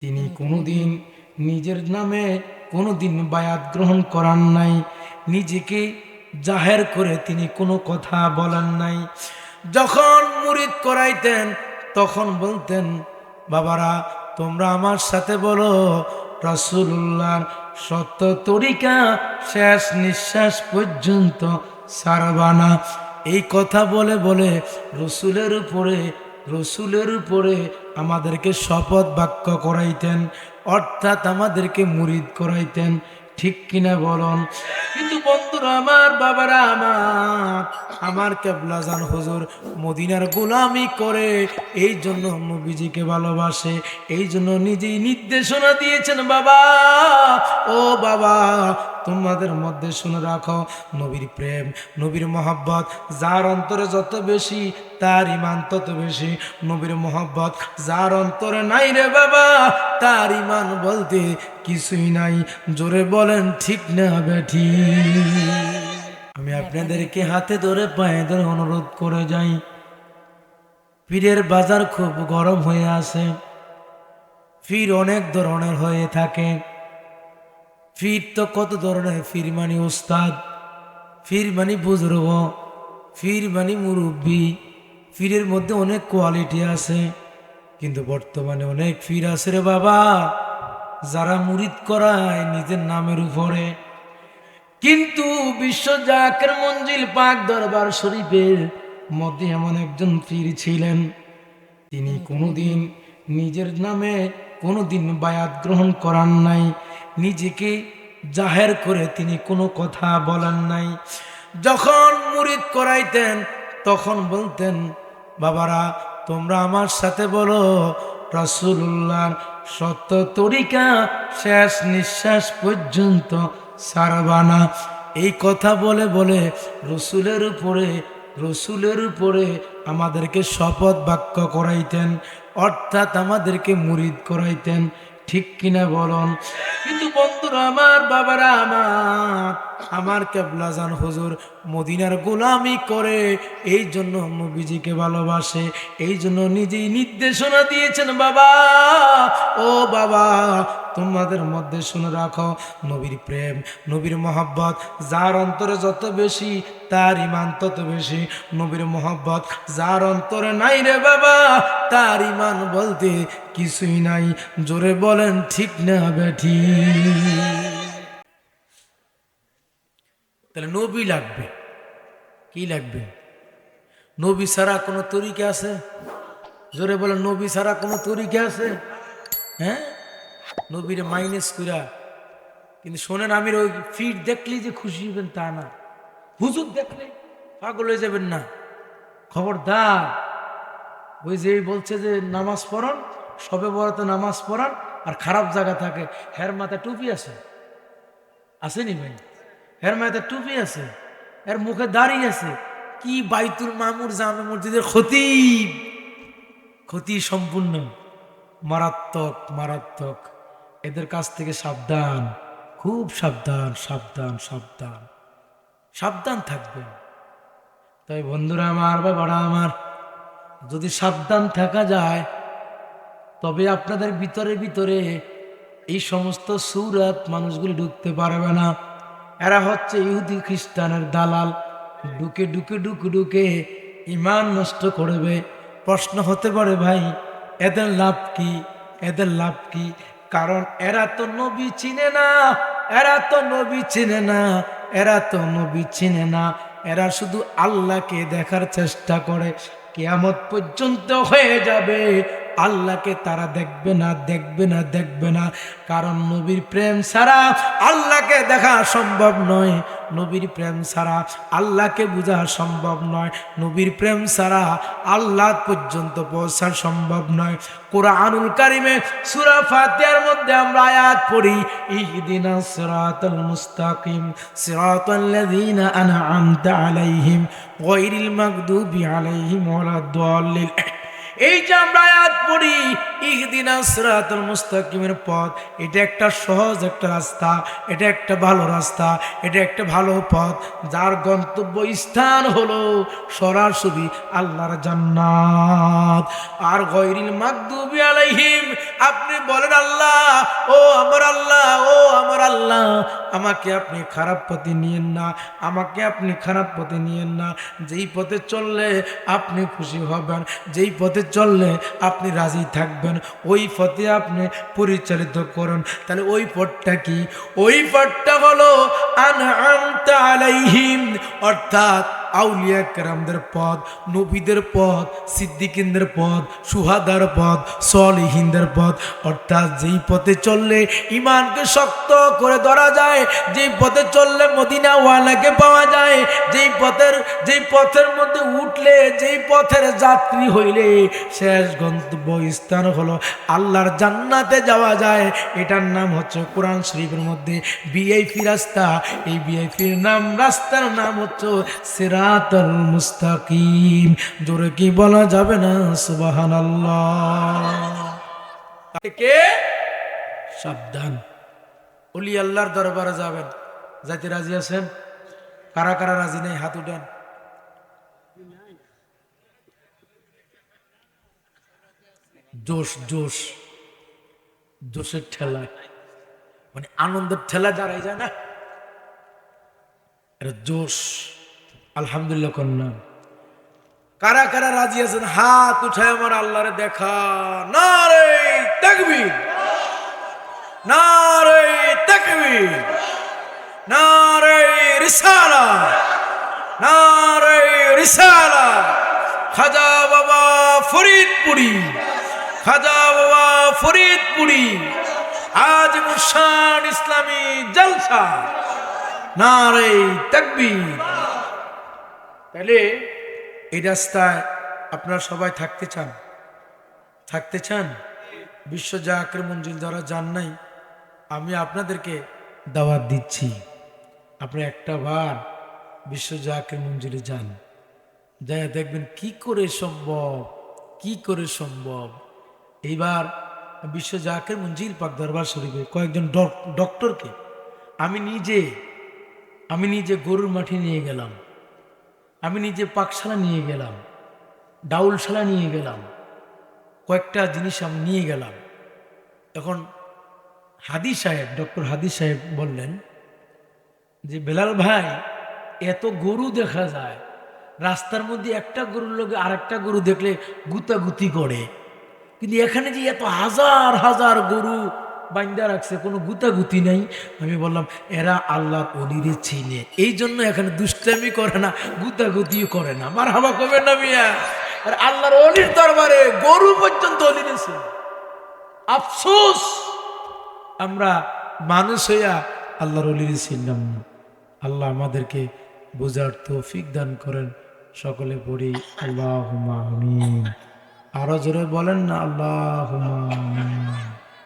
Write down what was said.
তিনি কোনোদিন নিজের নামে কোনোদিন বায়াত গ্রহণ করান নাই। নিজেকে জাহের করে তিনি কোনো কথা বলেন নাই। যখন মুরিদ করাইতেন তখন বলতেন বাবারা তোমরা আমার সাথে বলো রাসূলুল্লাহর সত্য তরিকা শেষ নিঃশ্বাস পর্যন্ত সারবানা এই কথা বলে বলে রসুলের উপরে রসুলের উপরে আমাদেরকে শপথ বাক্য করাইতেন, অর্থাৎ আমাদেরকে মুরিদ করাইতেন। ঠিক কিনা বলুন? কিন্তু বন্ধুরা, আমার বাবারা, আমার আমার কেবলাজান হুজুর মদিনার গোলামি করে, এই জন্য নবীজিকে ভালোবাসে, এই জন্য নিজেই নির্দেশনা দিয়েছেন, বাবা। ও বাবা তোমাদের মধ্যে শুনে রাখো নবীর প্রেম, নবীর মহাব্বত। যার অন্তরে যত বেশি, তার ইমান তত বেশি। নবীর মহাব্বত যার অন্তরে নাই রে বাবা, তার ইমান বলতে কিছুই নাই। জোরে বলেন, ঠিক না বেঠি? আমি আপনাদেরকে হাতে ধরে পায়ে ধরে অনুরোধ করে যাই। পীরের বাজার খুব গরম হয়ে আছে। ফির অনেক ধরনের হয়ে থাকে। ফির তো কত ধরনের ফির মানে ওস্তাদ? ফির মানে বুজুর্গ ফির মানে মুরব্বী, ফিরের মধ্যে অনেক কোয়ালিটি আছে, কিন্তু বর্তমানে অনেক ফির আছে রে বাবা। যারা মুরিদ করায় নিজের নামের উপরে। কিন্তু বিশ্ব জাকের মঞ্জিল পাক দরবার শরীফের মধ্যে এমন একজন পীর ছিলেন। তিনি কোনোদিন নিজের নামে কোনোদিন বায়াত গ্রহণ করান নাই। নিজেকে জাহের করে তিনি কোনো কথা বলেন নাই। যখন মুরিদ করাইতেন, তখন বলতেন, বাবারা, তোমরা আমার সাথে বলো, রাসূলুল্লাহর সত্য তরিকা শেষ নিঃশ্বাস পর্যন্ত সারবানা এই কথা বলে বলে রসুলের উপরে রসুলের উপরে আমাদেরকে শপথ বাক্য করাইতেন, অর্থাৎ আমাদেরকে মুরিদ করাইতেন। ঠিক কিনা বলুন? কিন্তু বন্ধুরা আমার বাবারা আমার আমার কেবলাজান হুজুর মদিনার গোলামি করে, এই জন্য নবীজিকে ভালোবাসে, এই জন্য নিজেই নির্দেশনা দিয়েছেন, বাবা। ও বাবা, তোমাদের মধ্যে শুনে রাখো, নবীর প্রেম, নবীর মহব্বত, যার অন্তরে যত বেশি, তার ইমান তত বেশি। নবীর মহব্বত, যার অন্তরে নাই রে বাবা, তার ইমান বলতে কিছুই নাই। জোরে বলেন, ঠিক না, বেঠি? তাহলে নবী লাগবে। কি লাগবে? নবী ছাড়া কোনো তরিকা আছে? জোরে বলেন নবী ছাড়া কোনো তরিকা আছে? হ্যাঁ? নবীরে মাইনাস কইরা। কিন্তু শোনেন, আমির ওই ফিট দেখলেই যে খুশি হবেন তা না। হুজুর দেখলে পাগল হয়ে যাবেন না। খবরদার। ওই যে বলছে যে নামাজ পড়ান, সবে বড়তে নামাজ পড়ান, আর খারাপ জায়গা থাকে। হের মাথায় টুপি আছে। আসেনি ভাই? হের মাথায় টুপি আছে, এর মুখে দাড়ি আছে। কি বাইতুল মামুর জামে মসজিদের ক্ষতি? ক্ষতি সম্পূর্ণ। মারাত্মক মারাত্মক। এদের কাছ থেকে সাবধান, খুব সাবধান সাবধান সাবধান। সাবধান থাকবেন। তাই বন্ধুরা আমার বা বাবারা আমার, যদি সাবধান থাকা যায়, তবে আপনাদের ভিতরে ভিতরে এই সমস্ত সুরাত মানুষগুলি ঢুকতে পারবে না। এরা হচ্ছে ইহুদি খ্রিস্টানের দালাল। ঢুকে ঢুকে ঢুকে ঢুকে ইমান নষ্ট করবে। প্রশ্ন হতে পারে ভাই, এদের লাভ কি? এদের লাভ কি? কারণ এরা তো নবী চিনে না, এরা তো নবী চিনে না, এরা তো নবী চিনে না। এরা শুধু আল্লাহকে দেখার চেষ্টা করে, কেয়ামত পর্যন্ত হয়ে যাবে। আল্লাহকে তারা দেখবে না দেখবে না দেখবে না। কারণ নবীর প্রেম ছাড়া আল্লাহকে দেখা সম্ভব নয়। নবীর প্রেম ছাড়া আল্লাহকে বোঝা সম্ভব নয়। নবীর প্রেম ছাড়া আল্লাহ পর্যন্ত পৌঁছা সম্ভব নয়। কোরআনুল কারিমে সুরা ফাতিয়ার মধ্যে আমরা আয়াত পড়ি, ইহদিনা সিরাতাল মুস্তাকিম সিরাতাল্লাযীনা আনআমতা আলাইহিম, গায়রিল মাগদুবি আলাইহিম ওয়ালাদ-দাল্লিন এই যে আমরা আয়াত পড়ি ইহদিনা সিরাতুল মুস্তাকিমের পথ। এটা একটা সহজ একটা রাস্তা, এটা একটা ভালো রাস্তা, এটা একটা ভালো পথ। যার গন্তব্য স্থান হলো সরাসরি আল্লাহর জান্নাত। আর আলাইহিম, আপনি বলেন, আল্লাহ, ও আমার আল্লাহ, ও আমার আল্লাহ, আমাকে আপনি খারাপ পথে নিয়েন না, আমাকে আপনি খারাপ পথে নিয়েন না। যেই পথে চললে আপনি খুশি হবেন, যেই পথে চললে আপনি রাজি থাকবেন। ওই পথে আপনি পরিচালিত করুন। তাহলে ওই পথটা কি? ওই পথটা হলো, আনআমতা আলাইহিম, অর্থাৎ আউলিয়া কেরামদের পদ, নবীদের পদ, সিদ্দিকিনদের পদ, সুহাদার পদ, সলিহিনদের পদ। অর্থাৎ যেই পথে চললে ইমানকে শক্ত করে ধরা যায়, যেই পথে চললে মদিনাওয়ালাকে পাওয়া যায়, যেই পথের যেই পথের মধ্যে উঠলে, যেই পথের যাত্রী হইলে, শেষ গন্তব্য স্থান হলো আল্লাহর জান্নাতে যাওয়া যায়। এটার নাম হচ্ছে কোরআন শরীফের মধ্যে বিআইপি রাস্তা। এই বিআইপির নাম, রাস্তার নাম হচ্ছে সিরাতুল মুস্তাকিম। জোরে কি বলা যাবে না? সুবহানাল্লাহ। কে? সাবধান। ওলি আল্লাহর দরবারে যাবেন। যাইতে রাজি আছেন? কারা কারা রাজি নেই? হাত উঠান। জোশ জোশ। জোশের ঠেলা মানে আনন্দের ঠেলা দাঁড়াই যায় না এটা জোশ। আলহামদুলিল্লাহ কন্যা। কারা কারা রাজি আছেন? হাত উঠায় আমার আল্লাহরে দেখা। না রে তাকবীর। না রে তাকবীর। না রে রিসালা। না রে রিসালা। খাজা বাবা ফরিদপুরি। খাজা বাবা ফরিদপুরি। আজ মুসান ইসলামী জলসা। না রে তাকবীর। তাহলে এই রাস্তায় আপনারা সবাই থাকতে চান? থাকতে চান? বিশ্ব জাকের মঞ্জিল যারা যান নাই, আমি আপনাদেরকে দাওয়াত দিচ্ছি। আপনি একটা বার বিশ্ব জাকের মঞ্জিলে যান যাই দেখবেন কি করে সম্ভব, কি করে সম্ভব। এইবার বিশ্ব জাকের মঞ্জিল পাক দরবার শরীফে কয়েকজন ডক- ডক্টরকে আমি নিজে আমি নিজে গরুর মাঠে নিয়ে গেলাম। আমি নিজে পাকশালা নিয়ে গেলাম, ডাউলশালা নিয়ে গেলাম, কয়েকটা জিনিস আমি নিয়ে গেলাম। এখন হাদি সাহেব, ডক্টর হাদি সাহেব বললেন যে, বেলাল ভাই, এত গরু দেখা যায়, রাস্তার মধ্যে একটা গরুর লোকে আরেকটা গরু দেখলে গুতাগুতি করে। কিন্তু এখানে যে এত হাজার হাজার গরু বাইন্দা রাখছে, কোনো গুতাগুতি নাই। আমি বললাম, এরা আল্লাহ অলিরে চিনে এই জন্য এখানে দুষ্টামি করে না, গুতাগুতিও করে না। আমার হাবা কবে না মিয়া? আর আল্লাহর অলির দরবারে গরু পর্যন্ত অলিরে চিনে আফসোস! আমরা মানুষ হইয়া আল্লাহর অলিরে চিনলাম না আল্লাহ আমাদেরকে বোঝার তৌফিক দান করেন। সকলে পড়ি আল্লাহ আমিন। আরও জোরে বলেন না আল্লাহ